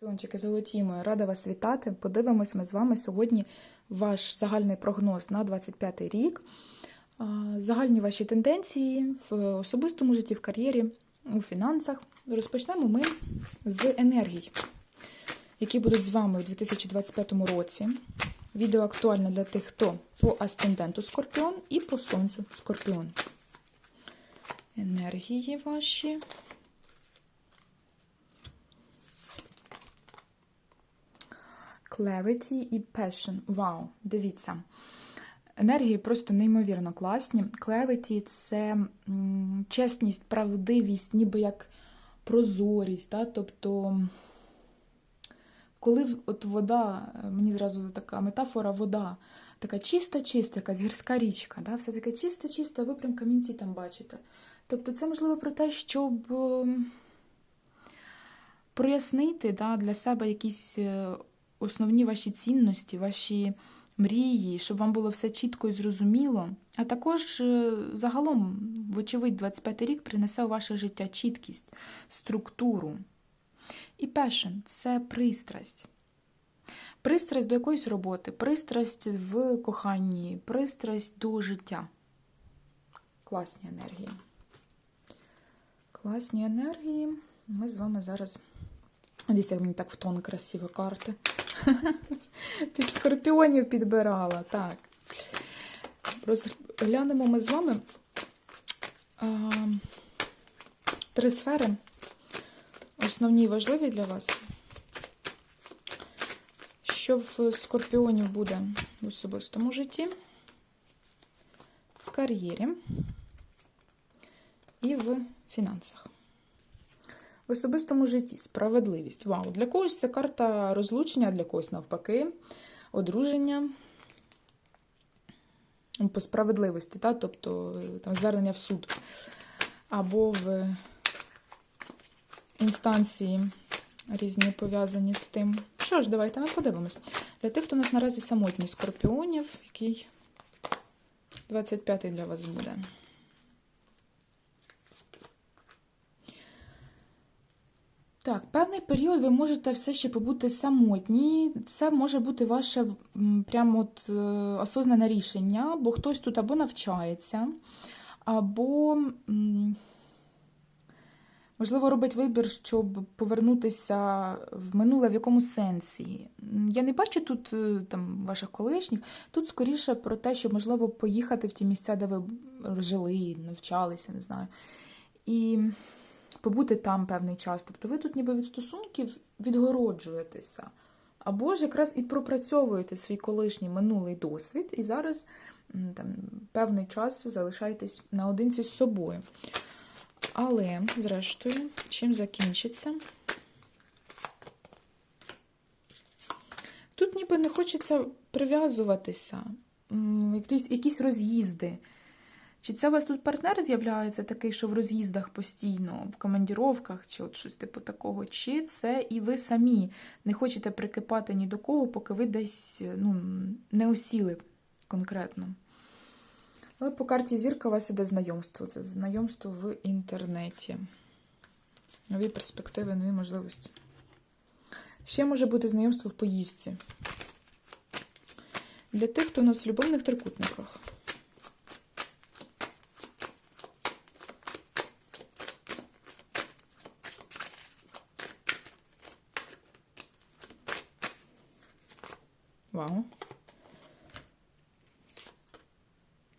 Піончики золоті мої, рада вас вітати. Подивимось ми з вами сьогодні ваш загальний прогноз на 25 рік. Загальні ваші тенденції в особистому житті, в кар'єрі, у фінансах. Розпочнемо ми з енергій, які будуть з вами у 2025 році. Відео актуальне для тих, хто по асценденту Скорпіон і по сонцю Скорпіон. Енергії ваші. Clarity і Passion. Вау, дивіться. Енергії просто неймовірно класні. Clarity це чесність, правдивість, ніби як прозорість. Да? Тобто, коли от вода, е, мені зразу така метафора вода, така чиста-чиста, якась гірська річка, да? все таке чисте-чисте, ви прям камінці там бачите. Тобто, це можливо про те, щоб прояснити да, для себе якісь е, основні ваші цінності, ваші мрії, щоб вам було все чітко і зрозуміло. А також е, загалом, вочевидь, 25 рік принесе у ваше життя чіткість, структуру. І passion – це пристрасть. Пристрасть до якоїсь роботи, пристрасть в коханні, пристрасть до життя. Класні енергії. Класні енергії. Ми з вами зараз. Дивіться, мені так в тон красиво карти. Під скорпіонів підбирала. Так. Розглянемо ми з вами а, три сфери. Основні і важливі для вас. Що в скорпіонів буде в особистому житті, в кар'єрі і в фінансах. В особистому житті справедливість. Вау, для когось це карта розлучення, для когось навпаки, одруження по справедливості, та? тобто е, там, звернення в суд або в інстанції різні пов'язані з тим. Що ж, давайте ми подивимось. Для тих, хто у нас наразі самотній скорпіонів, який 25-й для вас буде. Так, певний період ви можете все ще побути самотні. Це може бути ваше прямо от, е, осознане рішення, бо хтось тут або навчається, або, можливо, робить вибір, щоб повернутися в минуле в якомусь сенсі. Я не бачу тут е, там, ваших колишніх, тут скоріше про те, щоб, можливо, поїхати в ті місця, де ви жили, навчалися, не знаю. І побути там певний час. Тобто ви тут ніби від стосунків відгороджуєтеся. Або ж якраз і пропрацьовуєте свій колишній минулий досвід, і зараз там, певний час залишаєтесь наодинці з собою. Але, зрештою, чим закінчиться? Тут ніби не хочеться прив'язуватися, якісь, якісь роз'їзди. Чи це у вас тут партнер з'являється такий, що в роз'їздах постійно, в командіровках, чи от щось типу такого, чи це і ви самі не хочете прикипати ні до кого, поки ви десь ну, не осіли конкретно. Але по карті зірка у вас іде знайомство. Це знайомство в інтернеті. Нові перспективи, нові можливості. Ще може бути знайомство в поїздці. Для тих, хто у нас в любовних трикутниках. Вау.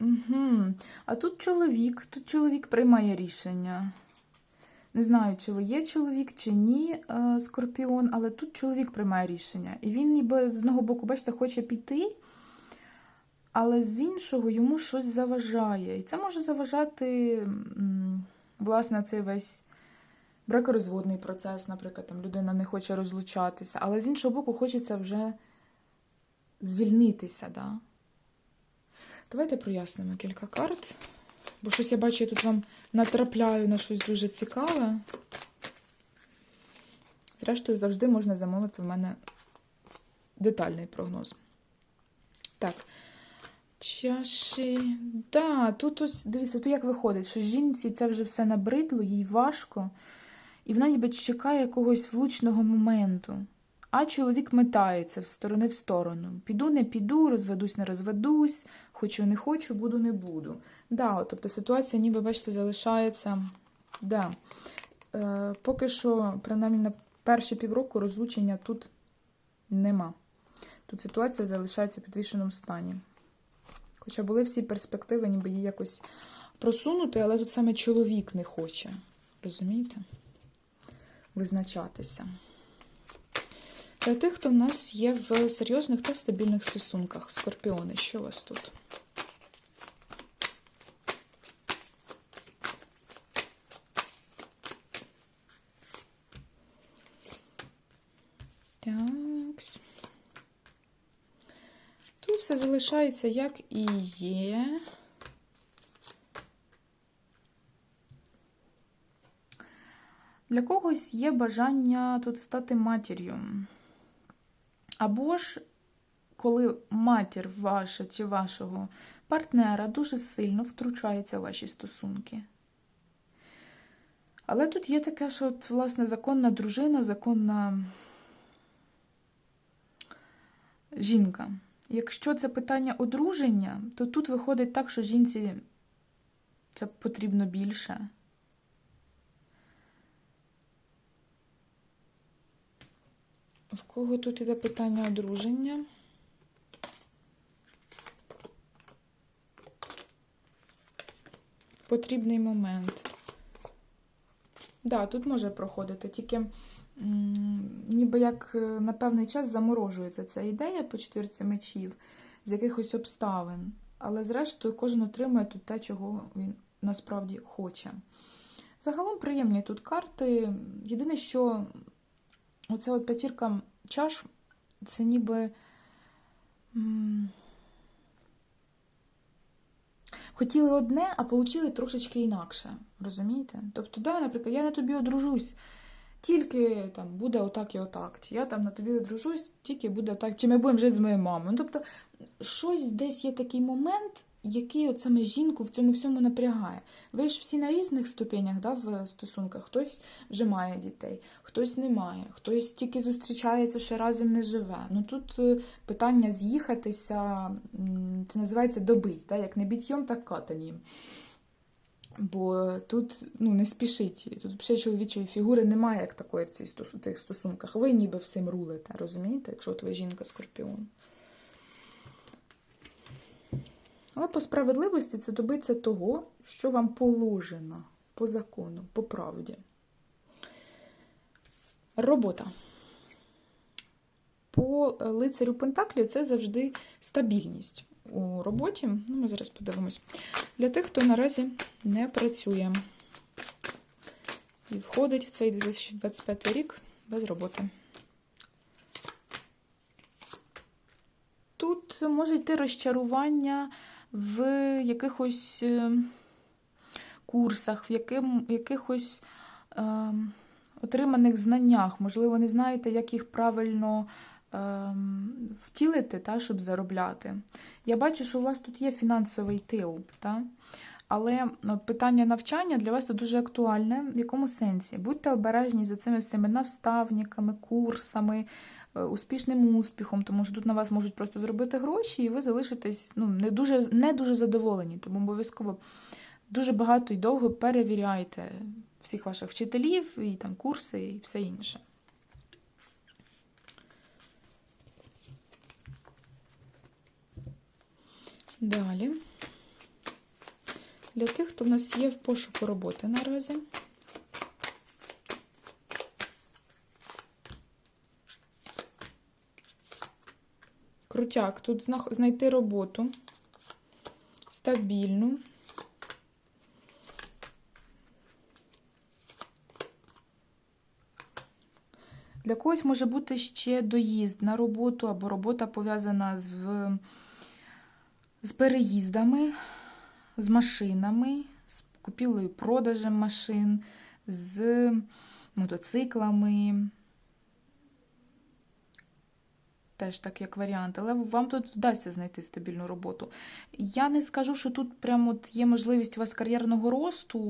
Угу. А тут чоловік, тут чоловік приймає рішення. Не знаю, чи ви є чоловік, чи ні, е, скорпіон, але тут чоловік приймає рішення. І він ніби з одного боку, бачите, хоче піти, але з іншого йому щось заважає. І це може заважати, власне, цей весь бракорозводний процес, наприклад, там людина не хоче розлучатися, але з іншого боку, хочеться вже звільнитися, да? Давайте прояснимо кілька карт. Бо щось я бачу, я тут вам натрапляю на щось дуже цікаве. Зрештою, завжди можна замовити в мене детальний прогноз. Так. Чаші. Да, тут ось, дивіться, тут як виходить, що жінці це вже все набридло, їй важко. і вона ніби чекає якогось влучного моменту. А чоловік метається в сторони в сторону. Піду, не піду, розведусь, не розведусь, хочу, не хочу, буду, не буду. Да, от, тобто ситуація, ніби, бачите, залишається. Да. Е, Поки що, принаймні, на перші півроку розлучення тут нема. Тут ситуація залишається в підвішеному стані. Хоча були всі перспективи, ніби її якось просунути, але тут саме чоловік не хоче. Розумієте? Визначатися. Для тих, хто в нас є в серйозних та стабільних стосунках. Скорпіони, що у вас тут? Так. Тут все залишається як і є. Для когось є бажання тут стати матір'ю. Або ж, коли матір ваша чи вашого партнера дуже сильно втручається в ваші стосунки. Але тут є таке, що, от, власне, законна дружина, законна жінка. Якщо це питання одруження, то тут виходить так, що жінці це потрібно більше. В кого тут іде питання одруження? Потрібний момент. Так, да, тут може проходити, тільки ніби як е, на певний час заморожується ця ідея по четвірці мечів з якихось обставин. Але, зрештою, кожен отримує тут те, чого він насправді хоче. Загалом приємні тут карти. Єдине, що оця от п'ятірка чаш це ніби. Хотіли одне, а отримали трошечки інакше. Розумієте? Тобто, да, наприклад, я на тобі одружусь, тільки там буде отак і отак. Чи я там на тобі одружусь, тільки буде отак, чи ми будемо жити з моєю мамою. Ну, тобто, щось десь є такий момент, який от саме жінку в цьому всьому напрягає. Ви ж всі на різних ступенях да, в стосунках. Хтось вже має дітей, хтось не має, хтось тільки зустрічається, ще разом не живе. Ну тут е, питання з'їхатися, це називається добить, да, як не бітьйом, так катанням. Бо тут ну, не спішіть. Тут взагалі чоловічої фігури немає як такої в цих стосунках. Ви ніби всім рулите, розумієте, якщо от ви жінка скорпіон. Але по справедливості це добиться того, що вам положено по закону, по правді. Робота. По е, лицарю Пентаклів це завжди стабільність у роботі. Ну, ми зараз подивимось. Для тих, хто наразі не працює і входить в цей 2025 рік без роботи. Тут може йти розчарування в якихось е, курсах, в яким, якихось е, отриманих знаннях. Можливо, не знаєте, як їх правильно е, втілити, та, щоб заробляти. Я бачу, що у вас тут є фінансовий тил. Та? Але ну, питання навчання для вас тут дуже актуальне. В якому сенсі? Будьте обережні за цими всіми наставниками, курсами, е, успішним успіхом, тому що тут на вас можуть просто зробити гроші, і ви залишитесь ну, не дуже не дуже задоволені. Тому обов'язково дуже багато і довго перевіряйте всіх ваших вчителів, і там курси, і все інше. Далі. Для тих, хто в нас є в пошуку роботи наразі. Крутяк, тут знайти роботу стабільну. Для когось може бути ще доїзд на роботу або робота пов'язана з, з переїздами, з машинами, з купівлею продажем машин, з мотоциклами. Теж так як варіант, але вам тут вдасться знайти стабільну роботу. Я не скажу, що тут прямо от є можливість у вас кар'єрного росту.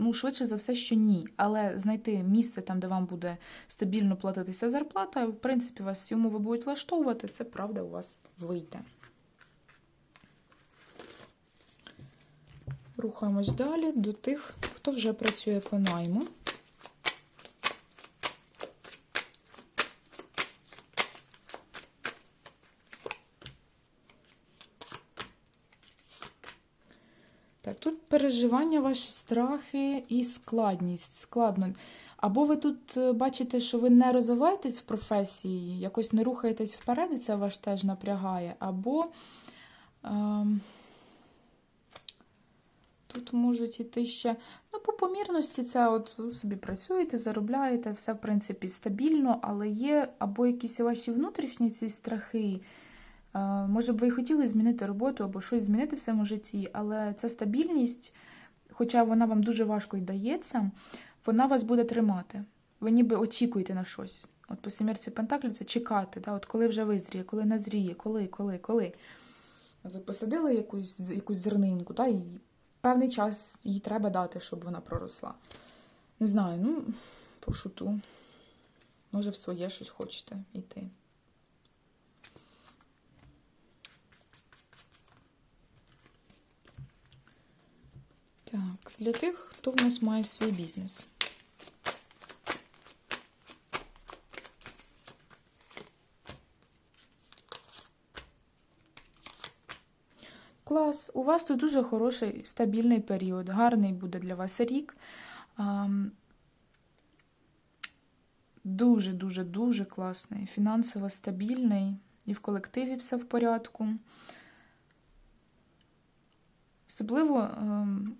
Ну, швидше за все, що ні. Але знайти місце там, де вам буде стабільно платитися зарплата, в принципі, вас всі умови будуть влаштовувати, це правда у вас вийде. Рухаємось далі до тих, хто вже працює по найму. Так, тут переживання, ваші страхи і складність. Складно. Або ви тут е, бачите, що ви не розвиваєтесь в професії, якось не рухаєтесь вперед, і це вас теж напрягає, або ем, тут можуть іти ще. Ну, по помірності, це от ви собі працюєте, заробляєте, все, в принципі, стабільно, але є або якісь ваші внутрішні ці страхи. Може б ви і хотіли змінити роботу або щось змінити в своєму житті, але ця стабільність, хоча вона вам дуже важко й дається, вона вас буде тримати. Ви ніби очікуєте на щось. От по сімерці Пентаклі це чекати, да? от коли вже визріє, коли назріє, коли, коли, коли. Ви посадили якусь, якусь зернинку, да? і певний час їй треба дати, щоб вона проросла. Не знаю, ну, пошуту. Може, в своє щось хочете йти. Так, для тих, хто в нас має свій бізнес. Клас, у вас тут дуже хороший стабільний період, гарний буде для вас рік. Дуже-дуже дуже класний, фінансово стабільний, і в колективі все в порядку. Особливо, ем,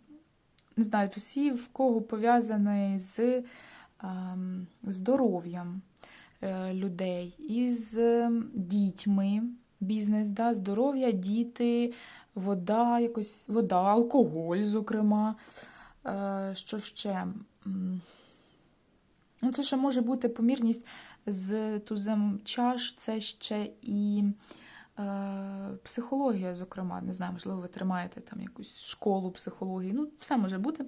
не знаю, всі, в кого пов'язаний з ем, здоров'ям е, людей, із ем, дітьми, бізнес, да, здоров'я, діти, вода, якось, вода, алкоголь, зокрема. Е, Що ще? Ну, це ще може бути помірність з тузем чаш, це ще і психологія, зокрема. Не знаю, можливо, ви тримаєте там якусь школу психології. Ну, все може бути.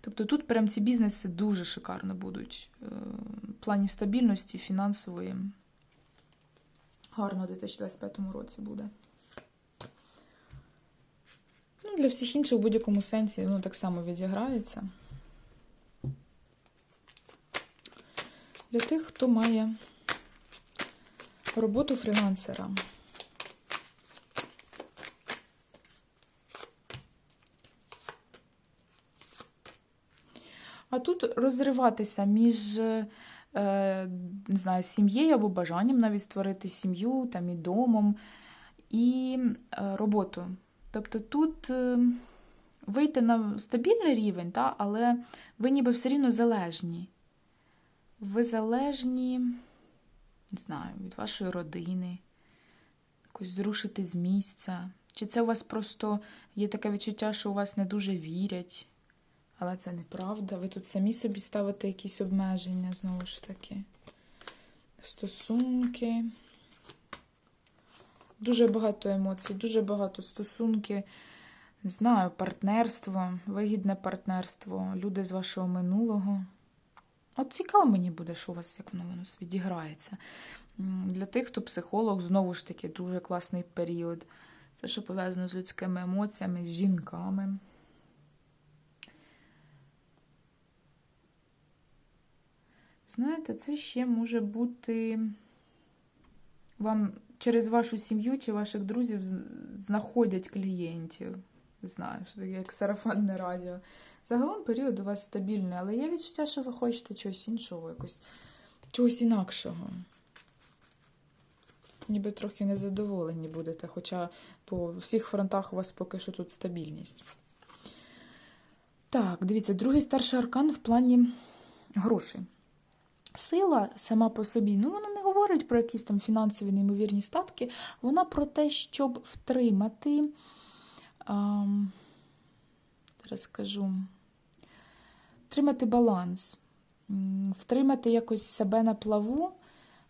Тобто тут прям ці бізнеси дуже шикарно будуть. Е, в плані стабільності, фінансової. Гарно у 2025 році буде. Ну, для всіх інших в будь-якому сенсі воно так само відіграється. Для тих, хто має роботу фрілансера. А тут розриватися між е, не знаю, сім'єю або бажанням навіть створити сім'ю там і домом, і е, роботою. Тобто тут е, вийти на стабільний рівень, та, але ви ніби все рівно залежні. Ви залежні, не знаю, від вашої родини, якось зрушити з місця. Чи це у вас просто є таке відчуття, що у вас не дуже вірять, але це неправда. Ви тут самі собі ставите якісь обмеження, знову ж таки. Стосунки. Дуже багато емоцій, дуже багато стосунки. Не знаю, партнерство, вигідне партнерство, люди з вашого минулого. От цікаво мені буде, що у вас як воно нас відіграється. Для тих, хто психолог, знову ж таки, дуже класний період. Це що пов'язано з людськими емоціями, з жінками. Знаєте, це ще може бути вам через вашу сім'ю чи ваших друзів знаходять клієнтів. Знаю, як сарафанне радіо. Загалом період у вас стабільний, але є відчуття, що ви хочете чогось іншого, якось, чогось інакшого. Ніби трохи незадоволені будете, хоча по всіх фронтах у вас поки що тут стабільність. Так, дивіться, другий старший аркан в плані грошей. Сила сама по собі, ну вона не говорить про якісь там фінансові неймовірні статки, вона про те, щоб втримати. Ам, зараз скажу, втримати баланс, втримати якось себе на плаву,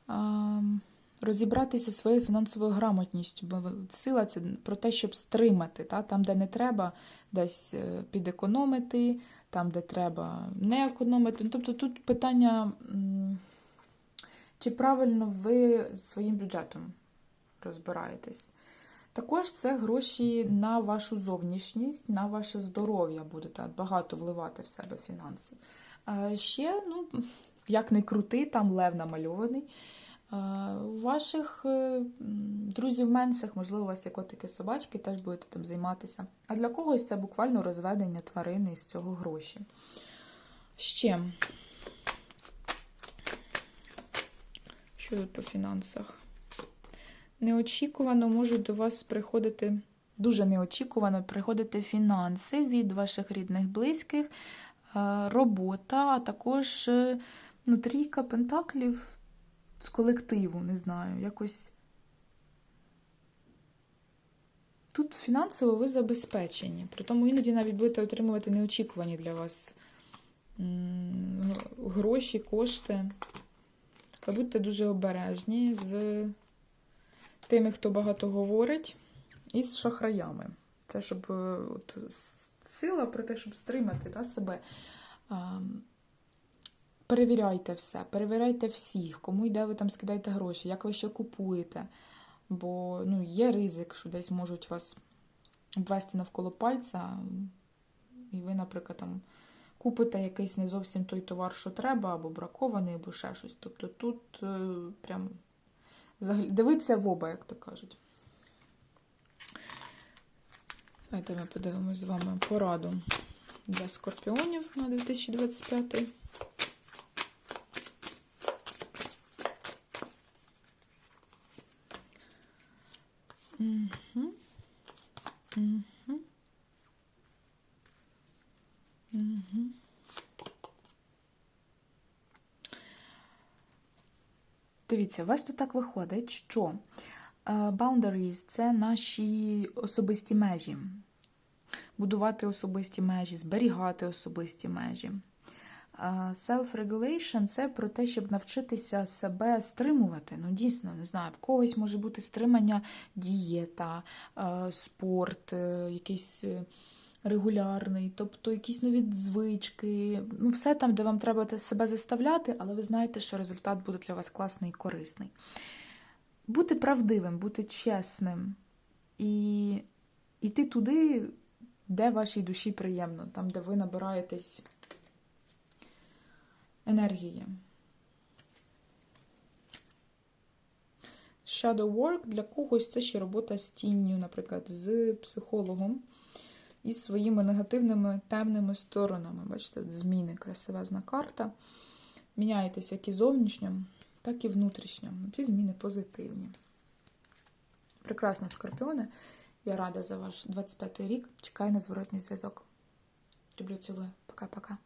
ам, розібратися зі своєю фінансовою грамотністю, бо сила це про те, щоб стримати, та? там, де не треба, десь е, підекономити, там, де треба не економити. Ну, Тобто тут питання, чи правильно ви своїм бюджетом розбираєтесь. Також це гроші на вашу зовнішність, на ваше здоров'я будете багато вливати в себе фінанси. А ще, ну, як не крути, там лев намальований. У ваших е, друзів менших, можливо, у вас є котики собачки, теж будете там займатися. А для когось це буквально розведення тварини і з цього гроші. Ще. Що тут по фінансах? Неочікувано можуть до вас приходити, дуже неочікувано приходити фінанси від ваших рідних, близьких, е, робота, а також е, ну, трійка пентаклів з колективу, не знаю, якось. Тут фінансово ви забезпечені, при тому іноді навіть будете отримувати неочікувані для вас гроші, кошти. Ви будьте дуже обережні з тими, хто багато говорить, і з шахраями. Це щоб е, от, сила про те, щоб стримати да, себе. Перевіряйте все, перевіряйте всіх, кому йде ви там скидаєте гроші, як ви що купуєте. Бо ну, є ризик, що десь можуть вас обвести навколо пальця, і ви, наприклад, там купите якийсь не зовсім той товар, що треба, або бракований, або ще щось. Тобто тут е, прям дивитися в оба, як то кажуть. Давайте ми подивимось з вами пораду для скорпіонів на 2025. Дивіться, у вас тут так виходить, що е, boundaries – це наші особисті межі. Будувати особисті межі, зберігати особисті межі. Self-regulation – це про те, щоб навчитися себе стримувати. Ну, дійсно, не знаю, в когось може бути стримання дієта, е, спорт, е, якийсь е, регулярний, тобто якісь нові звички. Ну, все там, де вам треба себе заставляти, але ви знаєте, що результат буде для вас класний і корисний. Бути правдивим, бути чесним і йти туди, де вашій душі приємно, там, де ви набираєтесь енергії. Shadow work для когось це ще робота з тінню, наприклад, з психологом і своїми негативними темними сторонами. Бачите, зміни, красивезна карта. Міняєтесь як і зовнішнім, так і внутрішньо. Ці зміни позитивні. Прекрасно, скорпіони. Я рада за ваш 25-й рік. Чекаю на зворотній зв'язок. Люблю, цілую. Пока-пока.